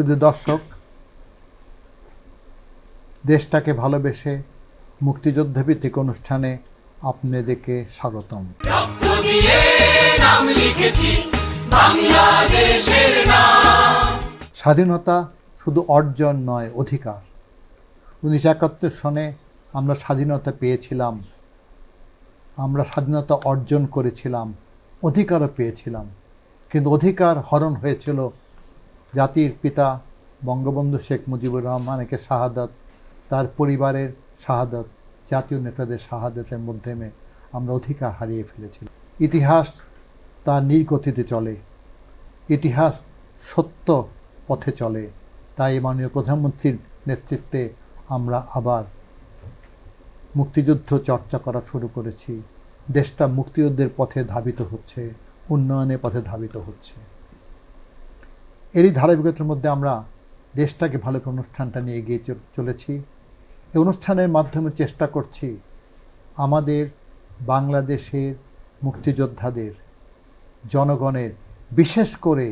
শুধু দর্শক দেশটাকে ভালোবেসে মুক্তিযুদ্ধ ভিত্তিক অনুষ্ঠানে আপনাদেরকে স্বাগতম। রক্ত দিয়ে নাম লিখেছি বাংলাদেশের নাম। স্বাধীনতা শুধু অর্জন নয় অধিকার। উনিশশো একাত্তর সনে আমরা স্বাধীনতা পেয়েছিলাম আমরা স্বাধীনতা অর্জন করেছিলাম অধিকারও পেয়েছিলাম। কিন্তু অধিকার হরণ হয়েছিল জাতির পিতা বঙ্গবন্ধু শেখ মুজিবুর রহমানকে শাহাদত, তার পরিবারের শাহাদত, জাতীয় নেতাদের শাহাদতের মাধ্যমে আমরা অধিকার হারিয়ে ফেলেছি। ইতিহাস তার নির্গতিতে চলে। ইতিহাস সত্য পথে চলে। তাই মাননীয় প্রধানমন্ত্রীর নেতৃত্বে আমরা আবার মুক্তিযুদ্ধ চর্চা করা শুরু করেছি। দেশটা মুক্তিযুদ্ধের পথে ধাবিত হচ্ছে, উন্নয়নের পথে ধাবিত হচ্ছে। এরই ধারাবাহিকতার মধ্যে আমরা দেশটাকে ভালো করে অনুষ্ঠানটা নিয়ে এগিয়ে চলেছি। এই অনুষ্ঠানের মাধ্যমে চেষ্টা করছি আমাদের বাংলাদেশের মুক্তিযোদ্ধাদের, জনগণের, বিশেষ করে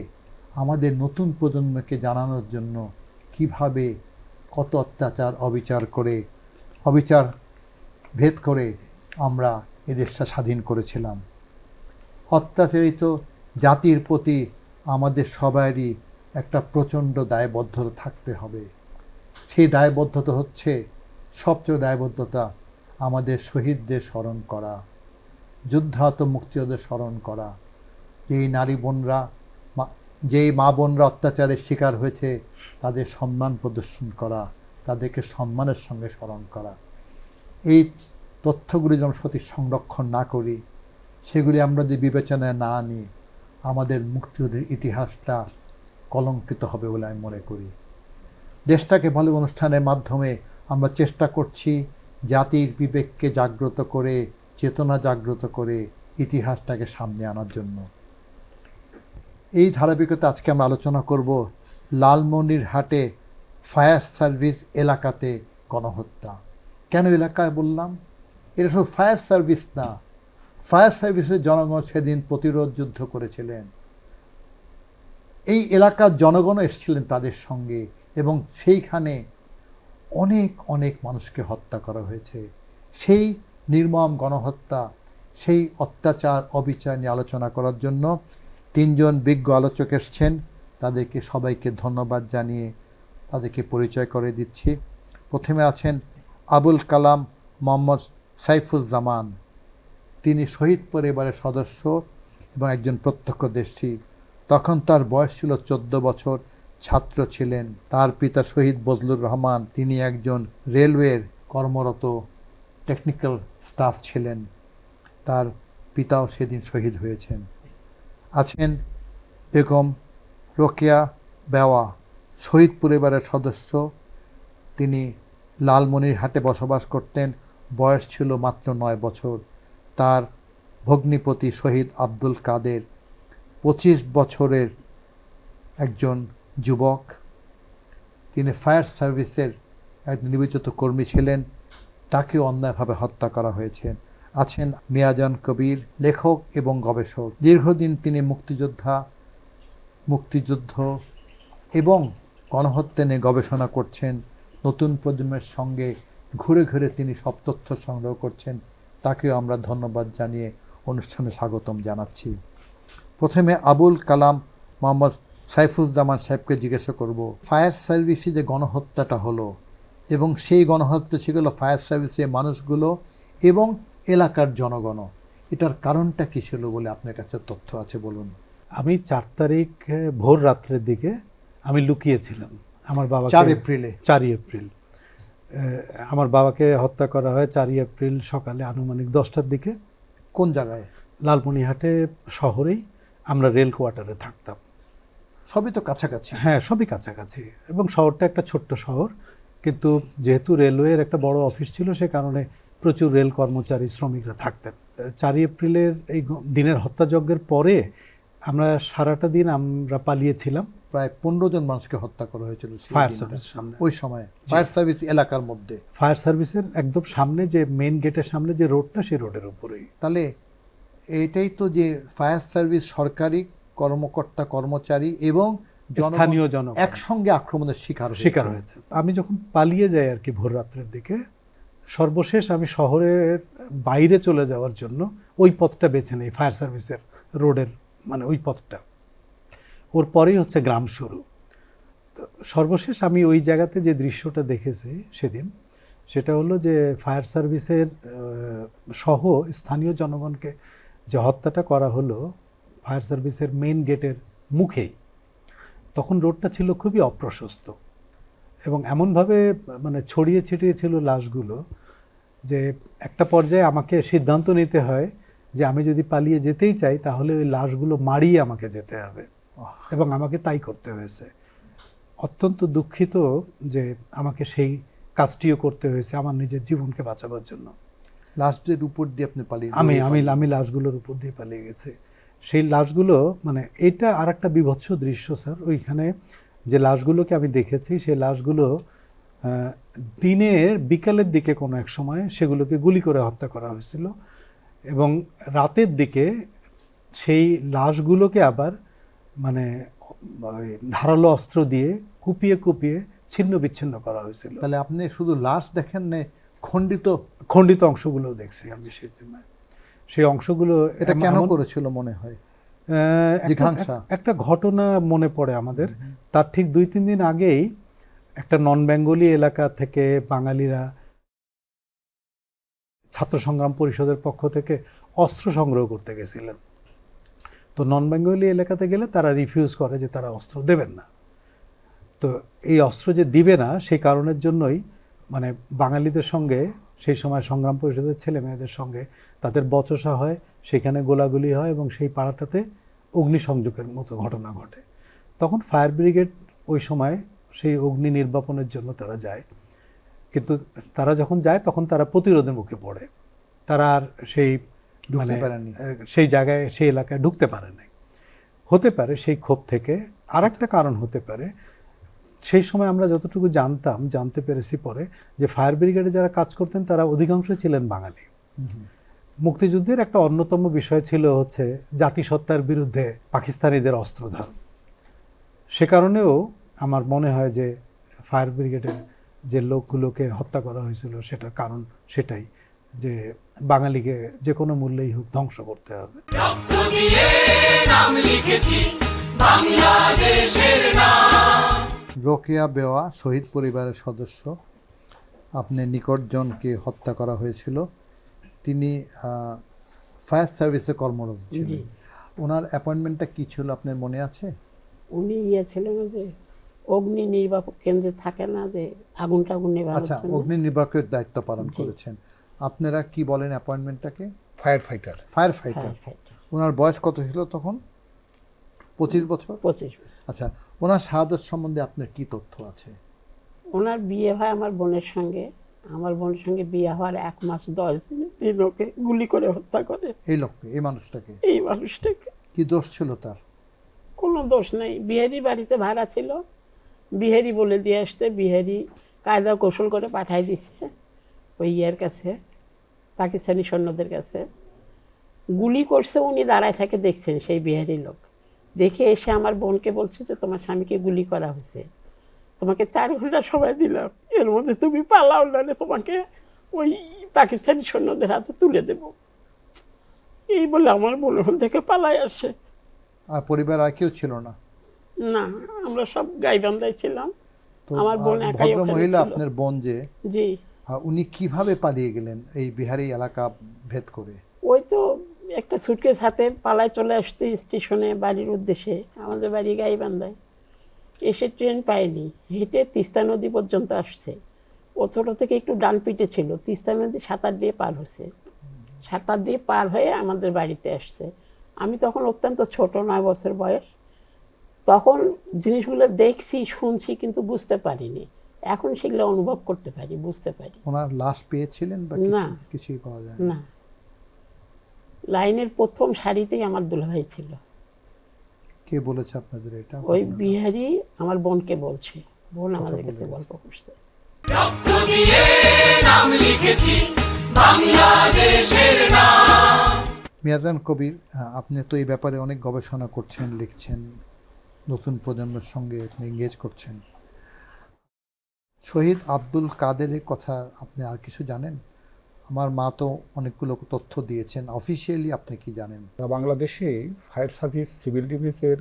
আমাদের নতুন প্রজন্মকে জানানোর জন্য কীভাবে কত অত্যাচার, অবিচার করে, অবিচার ভেদ করে আমরা এ দেশটা স্বাধীন করেছিলাম। অত্যাচারিত জাতির প্রতি আমাদের সবারই প্রচণ্ড দায়বদ্ধতা থাকতে হবে। সেই দায়বদ্ধতা হচ্ছে সবচেয়ে দায়বদ্ধতা আমাদের শহীদদের স্মরণ করা, যুদ্ধাহত মুক্তিযোদ্ধাদের স্মরণ করা। যেই নারী বোনরা যেই মা বোনরা অত্যাচারের শিকার হয়েছে, তাদের সম্মান প্রদর্শন করা, তাদেরকে সম্মানের সঙ্গে স্মরণ করা। এই তথ্যগুলি যেন সঠিক সংরক্ষণ না করি, সেগুলি আমরা যদি বিবেচনায় না আনি, আমাদের মুক্তিযুদ্ধের ইতিহাসটা কলঙ্কিত হবে বলে আমি মনে করি। দেশটাকে ভালো অনুষ্ঠানের মাধ্যমে আমরা চেষ্টা করছি জাতির বিবেককে জাগ্রত করে, চেতনা জাগ্রত করে ইতিহাসটাকে সামনে আনার জন্য। এই ধারাবাহিকতা আজকে আমরা আলোচনা করব লালমনিরহাটে ফায়ার সার্ভিস এলাকাতে গণহত্যা। কেন এলাকায় বললাম? এটা শুধু ফায়ার সার্ভিস না, ফায়ার সার্ভিসের জনগণ সেদিন প্রতিরোধ যুদ্ধ করেছিলেন। এই এলাকার জনগণও এসেছিলেন তাদের সঙ্গে এবং সেইখানে অনেক অনেক মানুষকে হত্যা করা হয়েছে। সেই নির্মম গণহত্যা, সেই অত্যাচার, অবিচার নিয়ে আলোচনা করার জন্য তিনজন বিজ্ঞ আলোচক এসছেন। তাদেরকে সবাইকে ধন্যবাদ জানিয়ে তাদেরকে পরিচয় করে দিচ্ছি। প্রথমে আছেন আবুল কালাম মোহাম্মদ সাইফুজ্জামান। তিনি শহীদ পরিবারের সদস্য এবং একজন প্রত্যক্ষদর্শী তখন তার বয়স ছিল চোদ্দ বছর। ছাত্র ছিলেন। তার পিতা শহীদ বজলুর রহমান। তিনি একজন রেলওয়ের কর্মরত টেকনিক্যাল স্টাফ ছিলেন। তার পিতাও সেদিন শহীদ হয়েছেন। আছেন বেগম রোকেয়া বেওয়া, শহীদ পরিবারের সদস্য। তিনি লালমনিরহাটে বসবাস করতেন। বয়স ছিল মাত্র নয় বছর। তার ভগ্নিপতি শহীদ আব্দুল কাদের পঁচিশ বছরের একজন যুবক। তিনি ফায়ার সার্ভিসের এক নিবেদিত কর্মী ছিলেন। তাকেও অন্যায়ভাবে হত্যা করা হয়েছে। আছেন মিয়াজান কবির, লেখক এবং গবেষক। দীর্ঘদিন তিনি মুক্তিযোদ্ধা, মুক্তিযুদ্ধ এবং গণহত্যা নিয়ে গবেষণা করছেন। নতুন প্রজন্মের সঙ্গে ঘুরে ঘুরে তিনি সব তথ্য সংগ্রহ করছেন। তাকেও আমরা ধন্যবাদ জানিয়ে অনুষ্ঠানে স্বাগতম জানাচ্ছি। প্রথমে আবুল কালাম মোহাম্মদ সাইফুজ্জামান সাহেবকে জিজ্ঞাসা করব ফায়ার সার্ভিসে যে গণহত্যাটা হলো এবং সেই গণহত্যা ছিল ফায়ার সার্ভিসের মানুষগুলো এবং এলাকার জনগণ এটার কারণটা কি ছিল বলে আপনার কাছে তথ্য আছে বলুন। আমি চার তারিখ ভোর রাত্রের দিকে আমি লুকিয়েছিলাম। আমার বাবা চার এপ্রিলে। চারই এপ্রিল। আমার বাবাকে হত্যা করা হয় চারই এপ্রিল সকালে আনুমানিক দশটার দিকে। কোন জায়গায়? লালমনিহাটে শহরেই। আমরা রেল কোয়ার্টারে থাকতাম। সবই তো কাছাকাছি। হ্যাঁ সবই কাছাকাছি। এবং শহরটা একটা ছোট্ট শহর কিন্তু যেহেতু রেলওয়ের একটা বড় অফিস ছিল সে কারণে প্রচুর রেল কর্মচারী শ্রমিকরা থাকতেন। চারই এপ্রিলের এই দিনের হত্যাযজ্ঞের পরে আমরা সারাটা দিন আমরা পালিয়েছিলাম। প্রায় পনেরো জন মানুষকে হত্যা করা হয়েছিল ফায়ার। সার্ভিস সামনে। ওই সময়। ফায়ার সার্ভিস এলাকার মধ্যে। ফায়ার সার্ভিসের একদম সামনে যে মেন গেটের সামনে যে রোডটা সেই রোডের উপরেই। তাহলে এটাই তো যে ফায়ার সার্ভিস সরকারি কর্মকর্তা কর্মচারী এবং স্থানীয় জনগণ। একসঙ্গে আক্রমণের শিকার। শিকার হয়েছে। আমি যখন পালিয়ে যাই আর কি ভোর রাত্রের দিকে সর্বশেষ আমি শহরের বাইরে চলে যাওয়ার জন্য ওই পথটা বেছে নেই ফায়ার সার্ভিসের রোডের মানে ওই পথটা। ওর পরেই হচ্ছে গ্রাম শুরু। তো সর্বশেষ আমি ওই জায়গাতে যে দৃশ্যটা দেখেছি সেদিন সেটা হলো যে ফায়ার সার্ভিসের সহ স্থানীয় জনগণকে যে হত্যাটা করা হলো ফায়ার সার্ভিসের মেইন গেটের মুখেই তখন রোডটা ছিল খুবই অপ্রশস্ত। এবং এমনভাবে মানে ছড়িয়ে ছিটিয়ে ছিল লাশগুলো যে একটা পর্যায়ে আমাকে সিদ্ধান্ত নিতে হয় যে আমি যদি পালিয়ে যেতেই চাই তাহলে ওই লাশগুলো মারিয়ে আমাকে যেতে হবে। এবং আমাকে তাই করতে হয়েছে। অত্যন্ত দুঃখিত যে আমাকে সেই কাজটিও করতে হয়েছে আমার নিজের জীবনকে বাঁচাবার জন্য। লাস্টের উপর দিয়ে আপনি পালিয়ে আমি আমি আমি লাশগুলোর উপর দিয়ে পালিয়ে গেছে। সেই লাশগুলো মানে এটা আর একটা বিভৎস দৃশ্য স্যার ওইখানে যে লাশগুলোকে আমি দেখেছি সেই লাশগুলো দিনের বিকালের দিকে কোনো এক সময় সেগুলোকে গুলি করে হত্যা করা হয়েছিল এবং রাতের দিকে সেই লাশগুলোকে আবার মানে ওই ধারালো অস্ত্র দিয়ে কুপিয়ে কুপিয়ে ছিন্ন বিচ্ছিন্ন করা হয়েছিল। তাহলে আপনি শুধু লাশ দেখেন না খণ্ডিত খণ্ডিত অংশগুলো দেখছি আমি সেই সেই অংশগুলো এটা কেন করেছিল মনে হয়? একটা ঘটনা মনে পড়ে আমাদের। তার ঠিক দুই তিন দিন আগেই একটা নন বেঙ্গলি এলাকা থেকে বাঙালিরা ছাত্র সংগ্রাম পরিষদের পক্ষ থেকে অস্ত্র সংগ্রহ করতে গেছিলেন। তো নন বেঙ্গলি এলাকাতে গেলে তারা রিফিউজ করে যে তারা অস্ত্র দেবেন না। তো এই অস্ত্র যে দিবে না সেই কারণের জন্যই মানে বাঙালিদের সঙ্গে সেই সময় সংগ্রাম পরিষদের ছেলে মেয়েদের সঙ্গে তাদের বচসা হয় সেখানে গোলাগুলি হয় এবং সেই পাড়াটাতে অগ্নিসংযোগের মতো ঘটনা ঘটে। তখন ফায়ার ব্রিগেড ওই সময় সেই অগ্নি নির্বাপনের জন্য তারা যায়। কিন্তু তারা যখন যায় তখন তারা প্রতিরোধের মুখে পড়ে। তারা আর সেই মানে সেই জায়গায় সেই এলাকায় ঢুকতে পারে নাই হতে পারে সেই ক্ষোভ থেকে। আর একটা কারণ হতে পারে সেই সময় আমরা যতটুকু জানতাম জানতে পেরেছি পরে যে ফায়ার ব্রিগেডে যারা কাজ করতেন তারা অধিকাংশ ছিলেন বাঙালি। মুক্তিযুদ্ধের একটা অন্যতম বিষয় ছিল হচ্ছে জাতিসত্তার বিরুদ্ধে পাকিস্তানিদের অস্ত্রধারণ। সে কারণেও আমার মনে হয় যে ফায়ার ব্রিগেডের যে লোকগুলোকে হত্যা করা হয়েছিল সেটার কারণ সেটাই যে বাঙালিকে যে কোনো মূল্যেই হোক ধ্বংস করতে হবে। রক্ত দিয়ে নাম লিখেছি বাংলাদেশের নাম। রোকেয়া বেওয়া শহীদ পরিবারের সদস্য। আপনি নিকটজনকে হত্যা করা হয়েছিল। তিনি ফায়ার সার্ভিসে কর্মরত ছিলেন। ওনার অ্যাপয়েন্টমেন্টটা কি ছিল আপনার মনে আছে? উনি ইয়ে ছিলেন যে অগ্নি নির্বাপক কেন্দ্রে থাকে না যে আগুন টাগুন আচ্ছা অগ্নি নির্বাহকের দায়িত্ব পালন করেছেন। আপনারা কি বলেন অ্যাপয়েন্টমেন্টটাকে? Firefighter. Firefighter. Firefighter. ওনার বয়স কত ছিল তখন? পঁচিশ বছর? পঁচিশ বছর। আচ্ছা ওনার শাহাদত সম্বন্ধে আপনার কি তথ্য আছে? ওনার বিয়ে হয় আমার বোনের সঙ্গে। আমার বোনের সঙ্গে বিয়ে হওয়ার এক মাস দশ দিনে তিন ওকে গুলি করে হত্যা করে। এই লোককে এই মানুষটাকে? এই মানুষটাকে। কি দোষ ছিল তার? কোনো দোষ নেই। বিহারি বাড়িতে ভাড়া ছিল। বিহারি বলে দিয়ে আসছে বিহারি কায়দা কৌশল করে পাঠাই দিছে ওই ইয়ের কাছে পাকিস্তানি সৈন্যদের কাছে। গুলি করছে উনি দাঁড়ায় থাকে দেখছেন সেই বিহারি লোক। দেখে এসে আমার বোনকে বলছে যে তোমার স্বামীকে গুলি করা হয়েছে। তোমাকে চার ঘণ্টা সময় দিলাম। এর মধ্যে তুমি পালাও নাহলে তোমাকে ওই পাকিস্তানি সৈন্যদের হাতে তুলে দেব। এই বলে আমার বোন ওখান থেকে পালাই আসে। আর পরিবার আর কেউ ছিল না? না আমরা সব গাইবান্ধায় ছিলাম। আমার বোন একাই মহিলা আপনার বোন যে জি। উনি কীভাবে পালিয়ে গেলেন এই বিহারি এলাকা ভেদ করে? ওই তো একটা সুটকেস হাতে পালায় চলে আসছে স্টেশনে বাড়ির উদ্দেশ্যে। আমাদের বাড়ি গাইবান্ধায়। এসে ট্রেন পায়নি। হেঁটে তিস্তা নদী পর্যন্ত আসছে। ও ছোটো থেকে একটু ডান পিটে ছিল। তিস্তা নদী সাঁতার দিয়ে পার হয়েছে। সাঁতার দিয়ে পার হয়ে আমাদের বাড়িতে আসছে। আমি তখন অত্যন্ত ছোট নয় বছর বয়স। তখন জিনিসগুলো দেখছি শুনছি কিন্তু বুঝতে পারিনি। এখন সেগুলো অনুভব করতে পারি বুঝতে পারি। ওনার লাশ পেয়েছিলেন বা না। কিছুই পাওয়া যায় না। লাইনের প্রথম সারিতেই আমার দুলাভাই ছিল। কে বলেছে আপনাদের এটা? ওই বিহারি আমার বোনকে বলছে। বোন আমাদের কাছে গল্প করছে। রক্ত দিয়ে নাম লিখেছি বাংলাদেশের নাম। মিয়াজান কবির আপনি তো এই ব্যাপারে অনেক গবেষণা করছেন লিখছেন নতুন প্রজন্মের সঙ্গে আপনি এঙ্গেজ করছেন। শহীদ আব্দুল কাদেরের কথা আপনি আর কিছু জানেন? আমার মা তো অনেকগুলো তথ্য দিয়েছেন। অফিসিয়ালি আপনি কি জানেন? বাংলাদেশে ফায়ার সার্ভিস সিভিল ডিফেন্সের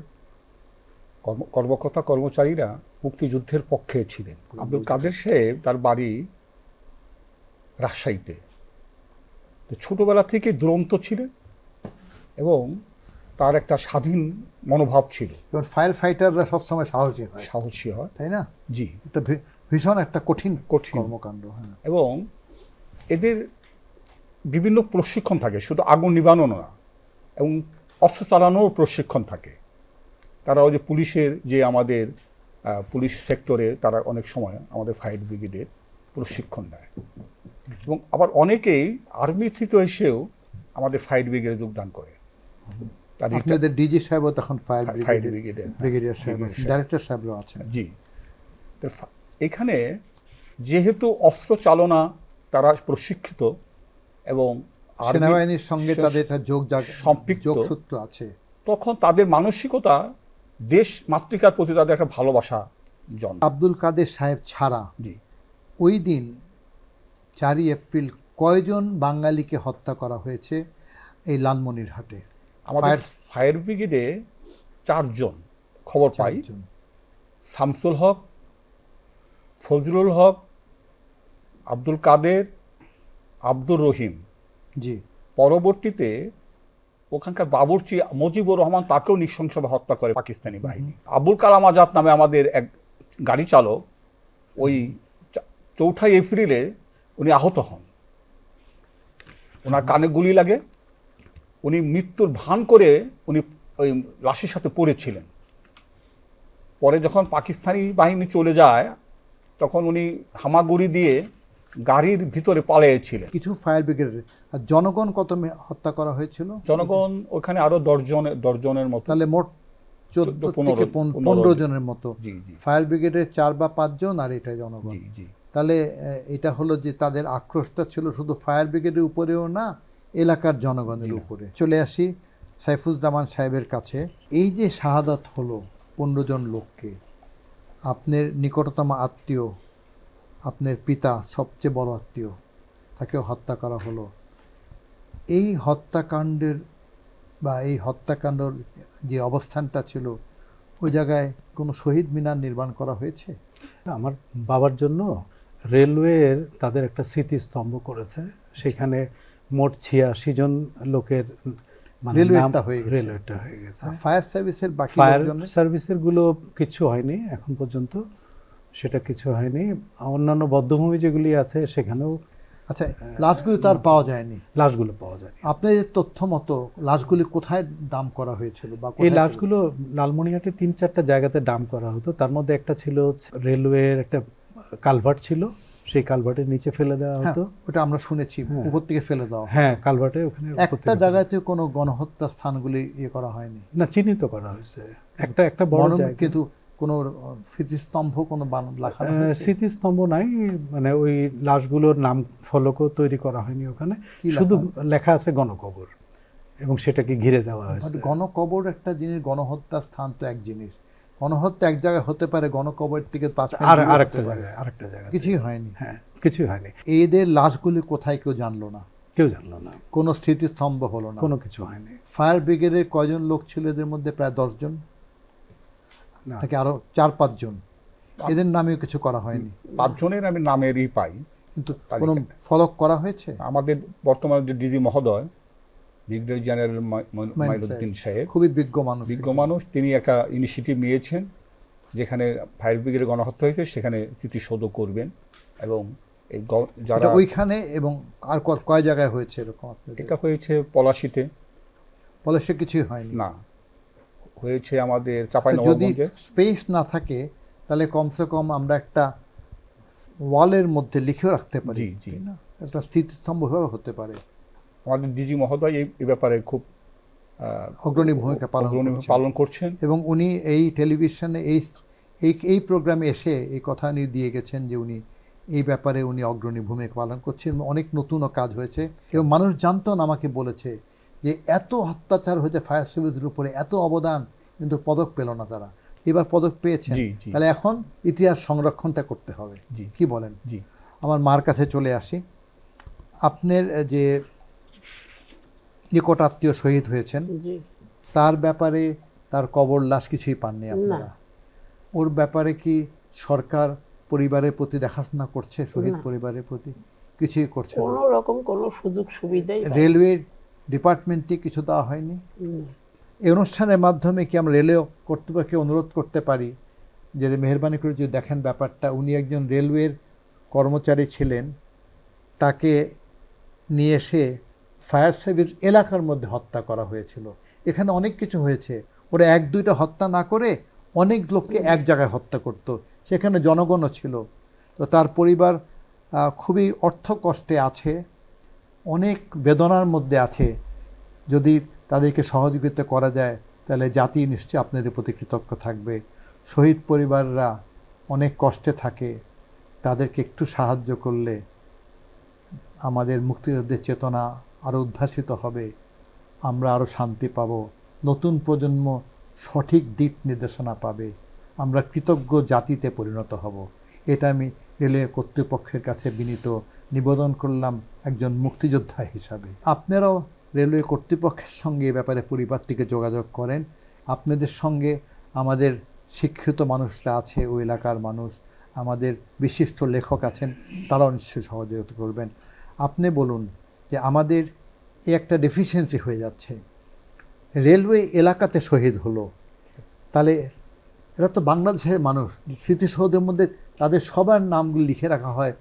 কর্ম- কর্মকর্তা কর্মচারীরা মুক্তিযুদ্ধের পক্ষে ছিলেন। আব্দুল কাদের সাহেব তার বাড়ি রাজশাহীতে। তো ছোটবেলা থেকে দুরন্ত ছিলেন এবং তার একটা স্বাধীন মনোভাব ছিল। এবং ফায়ার ফাইটাররা সবসময় সাহসী হয়। সাহসী হয়। তাই না? জি। এটা ভীষণ একটা কঠিন কঠিন। কর্মকাণ্ড হ্যাঁ। এবং এদের বিভিন্ন প্রশিক্ষণ থাকে শুধু আগুন নিবানো না এবং অস্ত্র চালানোর প্রশিক্ষণ থাকে। তারা ওই যে পুলিশের যে আমাদের পুলিশ সেক্টরে তারা অনেক সময় আমাদের ফায়ার ব্রিগেডের প্রশিক্ষণ দেয়। এবং আবার অনেকেই আর্মি থেকে এসেও আমাদের ফায়ার ব্রিগেডে যোগদান করে। আপনাদের ডিজি সাহেবও তখন ফায়ার ব্রিগেডের ব্রিগেডের ব্রিগেডিয়ার সাহেব ডাইরেক্টর সাহেবরাও আছেন। জি। এখানে যেহেতু অস্ত্র চালনা তারা প্রশিক্ষিত এবং সেনাবাহিনীর সঙ্গে তাদের একটা যোগ সম্পৃক্ত। যোগসূত্র আছে। তখন তাদের মানসিকতা দেশ মাতৃকার প্রতি তাদের একটা ভালোবাসা জন্ম আব্দুল কাদের সাহেব ছাড়া ওই দিন চারই এপ্রিল কয়জন বাঙালিকে হত্যা করা হয়েছে এই লালমনিরহাটে আমাদের ফায়ার ব্রিগেডে চারজন খবর পাই। শামসুল হক ফজলুল হক আব্দুল কাদের আব্দুর রহিম। জি। পরবর্তীতে ওখানকার বাবুর্চি মুজিবুর রহমান তাকেও নৃশংসভাবে হত্যা করে পাকিস্তানি বাহিনী। আবুল কালাম আজাদ নামে আমাদের এক গাড়ি চালক ওই চৌঠা এপ্রিলে উনি আহত হন। ওনার কানে গুলি লাগে। উনি মৃত্যুর ভান করে উনি ওই লাশের সাথে পড়েছিলেন। পরে যখন পাকিস্তানি বাহিনী চলে যায় তখন উনি হামাগুড়ি দিয়ে গাড়ির ভিতরে পালিয়েছিলেন। কিছু ফায়ার ব্রিগেডের আর জনগণ কত মে- হত্যা করা হয়েছিল? জনগণ ওখানে আরও দশজনের দশজনের মতো। তাহলে মোট চোদ্দ চোদ্দ, পনেরো, থেকে পন- পনেরো পনেরো জন। জনের মতো। জি জি। ফায়ার ব্রিগেডের চার বা পাঁচজন আর এটা জনগণ। জি জি। তাহলে আহ, এটা হলো যে তাদের আক্রোশটা ছিল শুধু ফায়ার ব্রিগেডের উপরেও না এলাকার জনগণের উপরে। চলে আসি সাইফুজ্জামান সাহেবের কাছে। এই যে শাহাদাত হলো পনেরো জন লোককে আপনার নিকটতম আত্মীয় আপনার পিতা সবচেয়ে বড় আত্মীয় তাকেও হত্যা করা হলো। এই হত্যাকাণ্ডের বা এই হত্যাকাণ্ডর যে অবস্থানটা ছিল ওই জায়গায় কোনো শহীদ মিনার নির্মাণ করা হয়েছে? আমার বাবার জন্য রেলওয়ের তাদের একটা স্মৃতিস্তম্ভ করেছে। সেখানে মোট ছিয়াশি জন লোকের মানে হয়ে গেছে। হয়ে গেছে। ফায়ার সার্ভিসের বাকি ফায়ার সার্ভিসেরগুলো কিছু হয়নি এখন পর্যন্ত। সেটা কিছু হয়নি। অন্যান্য বদ্ধভূমি যেগুলি আছে সেখানেও আচ্ছা লাশগুলি তো আর পাওয়া যায়নি। লাশগুলো পাওয়া যায় আপনাদের তথ্য মতো লাশগুলি কোথায় দাম করা হয়েছিল বা এই লাশগুলো লালমনিহাটে তিন চারটা জায়গাতে ডাম করা হতো। তার মধ্যে একটা ছিল রেলওয়ের একটা কালভার্ট ছিল। সেই কালভার্টের নিচে ফেলে দেওয়া হ্যাঁ, হতো। ওটা আমরা শুনেছি হ্যাঁ। উপর থেকে ফেলে দেওয়া হ্যাঁ কালভার্টে ওখানে একটা জায়গাতে কোনো গণহত্যা স্থানগুলি ইয়ে করা হয়নি? না চিহ্নিত করা হয়েছে। একটা একটা বড় জায়গা কিন্তু কোনো স্মৃতিস্তম্ভ কোনো বান- লেখানো স্মৃতিস্তম্ভ নাই মানে ওই লাশগুলোর নাম ফলকও তৈরি করা হয়নি ওখানে। শুধু লেখা আছে গণকবর এবং সেটাকে ঘিরে দেওয়া হয়েছে। মানে গণকবর একটা জিনিস গণহত্যা স্থান তো এক জিনিস। গণহত্যা এক জায়গায় হতে পারে গণকবর থেকে পাঁচ আর আরেকটা জায়গায় আরেকটা জায়গায় কিছুই হয়নি। হ্যাঁ কিছুই হয়নি। এদের লাশগুলি কোথায় কেউ জানলো না। কেউ জানলো না। কোনো স্মৃতিস্তম্ভ হলো না। কোনো কিছু হয়নি। ফায়ার ব্রিগেডের কয়জন লোক ছিল এদের মধ্যে? প্রায় দশজন। নাকি আরও চার পাঁচজন এদের নামেও কিছু করা হয়নি। পাঁচজনের আমি নামেরই পাই। কিন্তু কোনো ফলক করা হয়েছে? আমাদের বর্তমান যে দিদি মহোদয় ব্রিগেডিয়ার জেনারেল মাই- মাই- মাইনুদ্দিন সাহেব। খুবই বিজ্ঞ মানুষ। বিজ্ঞ মানুষ তিনি একটা ইনিশিয়েটিভ নিয়েছেন যেখানে ফায়ার ব্রিগেডে গণহত্যা হয়েছে সেখানে স্মৃতিসৌধ করবেন। এবং এই যারা ওইখানে এবং আর কয় জায়গায় হয়েছে এরকম এটা হয়েছে পলাশিতে। সে কিছুই হয়নি। না। হয়েছে আমাদের চাপাই আচ্ছা, যদি স্পেস না থাকে তাহলে কমসে কম আমরা একটা ওয়ালের মধ্যে লিখেও রাখতে পারি জি? একটা স্থিতিস্তম্ভ হতে পারে। আমাদের ডিজি মহোদয় এই ব্যাপারে খুব অগ্রণী ভূমিকা পালন পালন করছেন। এবং উনি এই টেলিভিশনে এই এই এই প্রোগ্রামে এসে এই কথা উনি দিয়ে গেছেন যে উনি এই ব্যাপারে উনি অগ্রণী ভূমিকা পালন করছেন। অনেক নতুনও কাজ হয়েছে। এবং মানুষ জানতো না আমাকে বলেছে যে এত অত্যাচার হয়েছে ফায়ার সার্ভিসের উপরে এত অবদান কিন্তু পদক পেল না তারা। এবার পদক পেয়েছেন। জি। তাহলে এখন ইতিহাস সংরক্ষণটা করতে হবে। কি বলেন? আমার মার কাছে চলে আসি। আপনার যে নিকট আত্মীয় শহীদ হয়েছেন তার ব্যাপারে তার কবর লাশ কিছুই পাননি আপনারা। ওর ব্যাপারে কি সরকার পরিবারের প্রতি দেখাশোনা করছে শহীদ পরিবারের প্রতি? কিছুই করছে না। কোনো রকম কোনো সুযোগ সুবিধাই পাই- রেলওয়ে ডিপার্টমেন্টে কিছু দেওয়া হয়নি। এই অনুষ্ঠানের মাধ্যমে কি আমরা রেলওয়ে কর্তৃপক্ষকে অনুরোধ করতে পারি যে মেহরবানি করে যদি দেখেন ব্যাপারটা উনি একজন রেলওয়ের কর্মচারী ছিলেন তাকে নিয়ে এসে ফায়ার সার্ভিস এলাকার মধ্যে হত্যা করা হয়েছিল। এখানে অনেক কিছু হয়েছে। ওরা এক দুইটা হত্যা না করে অনেক লোককে এক জায়গায় হত্যা করত। সেখানে জনগণও ছিল। তো তার পরিবার খুবই অর্থ কষ্টে আছে। অনেক বেদনার মধ্যে আছে। যদি তাদেরকে সহযোগিতা করা যায়, তাহলে জাতি নিশ্চয়ই আপনাদের প্রতি কৃতজ্ঞ থাকবে। শহীদ পরিবাররা অনেক কষ্টে থাকে। তাদেরকে একটু সাহায্য করলে আমাদের মুক্তিযুদ্ধের চেতনা আরও উদ্ভাসিত হবে। আমরা আরও শান্তি পাব। নতুন প্রজন্ম সঠিক দিক নির্দেশনা পাবে। আমরা কৃতজ্ঞ জাতিতে পরিণত হব। এটা আমি রেলওয়ে কর্তৃপক্ষের কাছে বিনীত নিবেদন করলাম একজন মুক্তিযোদ্ধা হিসাবে। আপনারাও রেলওয়ে কর্তৃপক্ষের সঙ্গে এ ব্যাপারে পরিবারটিকে যোগাযোগ করেন। আপনাদের সঙ্গে আমাদের শিক্ষিত মানুষরা আছে ওই এলাকার মানুষ। আমাদের বিশিষ্ট লেখক আছেন, তারাও নিশ্চয়ই সহযোগিতা করবেন। আপনি বলুন যে আমাদের এ একটা ডেফিসিয়েন্সি হয়ে যাচ্ছে। রেলওয়ে এলাকাতে শহীদ হলো। তাহলে এরা তো বাংলাদেশের মানুষ। স্মৃতিসৌধের মধ্যে তাদের সবার নামগুলি লিখে রাখা হয়।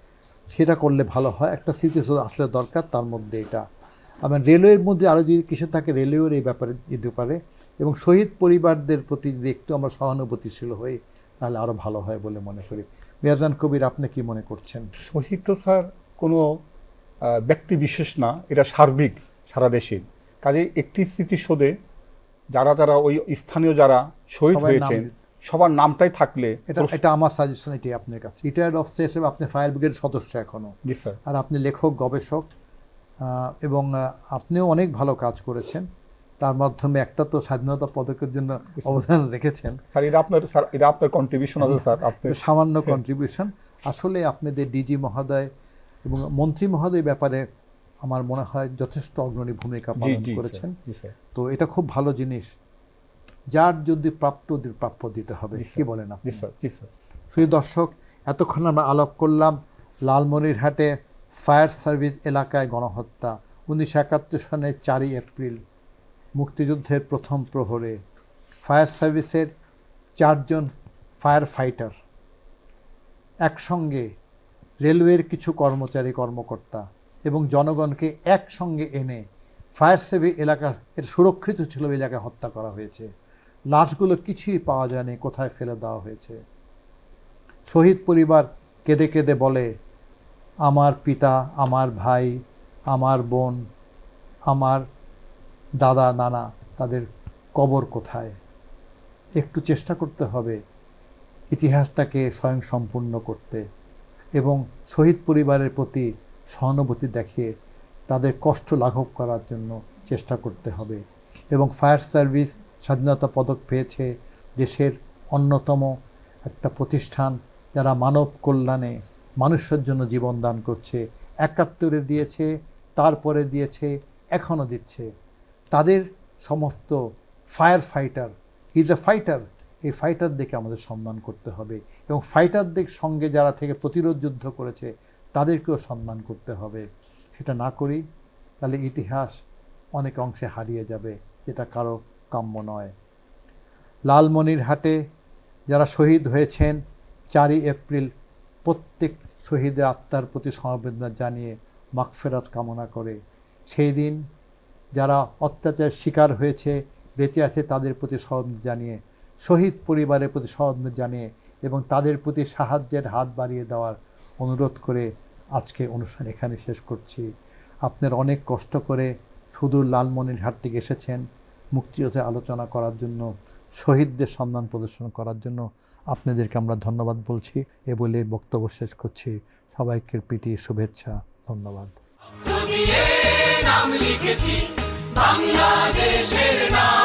সেটা করলে ভালো হয়। একটা স্মৃতিসৌধ আসলে দরকার তার মধ্যে এটা। আবার রেলওয়ের মধ্যে আরও যদি কিছু থাকে রেলওয়ের এই ব্যাপারে যেতে পারে। এবং শহীদ পরিবারদের প্রতি যদি একটু আমরা সহানুভূতিশীল হই তাহলে আরও ভালো হয় বলে মনে করি। মেয়াজান কবির আপনি কি মনে করছেন? শহীদ তো স্যার কোনো ব্যক্তি বিশেষ না এটা সার্বিক সারা দেশে কাজে একটি স্মৃতিসৌধে যারা যারা ওই স্থানীয় যারা শহীদ হয়েছেন সবার নামটাই থাকলে এটা এটা আমার সাজেশন এটাই আপনার কাছে। রিটায়ার্ড অফিসার হিসেবে আপনি ফায়ার ব্রিগেড সদস্য এখনও। জি স্যার আর আপনি লেখক গবেষক এবং আপনিও অনেক ভালো কাজ করেছেন। তার মাধ্যমে একটা তো স্বাধীনতা পদকের জন্য অবদান রেখেছেন। স্যার এটা আপনার স্যার এটা আপনার কন্ট্রিবিউশন আছে স্যার আপনি সামান্য কন্ট্রিবিউশন আসলে আপনাদের ডিজি মহোদয় এবং মন্ত্রী মহোদয় ব্যাপারে আমার মনে হয় যথেষ্ট অগ্রণী ভূমিকা পালন করেছেন। তো এটা খুব ভালো জিনিস। যার যদি প্রাপ্ত প্রাপ্য দিতে হবে। কি বলেন আপনি? প্রিয় দর্শক এতক্ষণ আমরা আলাপ করলাম লালমনিরহাটে ফায়ার সার্ভিস এলাকায় গণহত্যা উনিশশো একাত্তর সনের চারই এপ্রিল মুক্তিযুদ্ধের প্রথম প্রহরে। ফায়ার সার্ভিসের চারজন ফায়ার ফাইটার একসঙ্গে রেলওয়ের কিছু কর্মচারী কর্মকর্তা এবং জনগণকে একসঙ্গে এনে ফায়ার সার্ভিস এলাকা এর সুরক্ষিত ছিল এলাকায় হত্যা করা হয়েছে। লাশগুলো কিছুই পাওয়া যায়নি, কোথায় ফেলে দেওয়া হয়েছে। শহীদ পরিবার কেঁদে কেঁদে বলে, আমার পিতা, আমার ভাই, আমার বোন, আমার দাদা, নানা, তাদের কবর কোথায়? একটু চেষ্টা করতে হবে ইতিহাসটাকে স্বয়ং সম্পূর্ণ করতে এবং শহীদ পরিবারের প্রতি সহানুভূতি দেখিয়ে তাদের কষ্ট লাঘব করার জন্য চেষ্টা করতে হবে এবং ফায়ার সার্ভিস স্বাধীনতা পদক পেয়েছে দেশের অন্যতম একটা প্রতিষ্ঠান যারা মানব কল্যাণে মানুষের জন্য জীবন দান করছে। একাত্তরে দিয়েছে, তারপরে দিয়েছে এখনও দিচ্ছে। তাদের সমস্ত firefighter is a fighter এই ফাইটারদেরকে আমাদের সম্মান করতে হবে এবং ফাইটারদের সঙ্গে যারা থেকে প্রতিরোধ যুদ্ধ করেছে, তাদেরকেও সম্মান করতে হবে। সেটা না করি, তাহলে ইতিহাস অনেক অংশে হারিয়ে যাবে, যেটা কারও কাম্য নয়। লালমনিরহাটে যারা শহীদ হয়েছেন, চারই এপ্রিল প্রত্যেক শহীদের আত্মার প্রতি সমবেদনা জানিয়ে মাগফেরাত কামনা করে। সেই দিন যারা অত্যাচার শিকার হয়েছে, বেঁচে আছে, তাদের প্রতি সহমত জানিয়ে, শহীদ পরিবারের প্রতি সহমত জানিয়ে এবং তাদের প্রতি সাহায্যের হাত বাড়িয়ে দেওয়ার অনুরোধ করে আজকে অনুষ্ঠান এখানে শেষ করছি। আপনার অনেক কষ্ট করে সুদূর লালমনিরহাট থেকে এসেছেন। মুক্তিযুদ্ধে আলোচনা করার জন্য, শহীদদের সম্মান প্রদর্শন করার জন্য আপনাদেরকে আমরা ধন্যবাদ বলছি। এ বলে বক্তব্য শেষ করছি। সবাইকে প্রীতি, শুভেচ্ছা, ধন্যবাদ। নাম লিখেছি, বাংলাদেশের নাম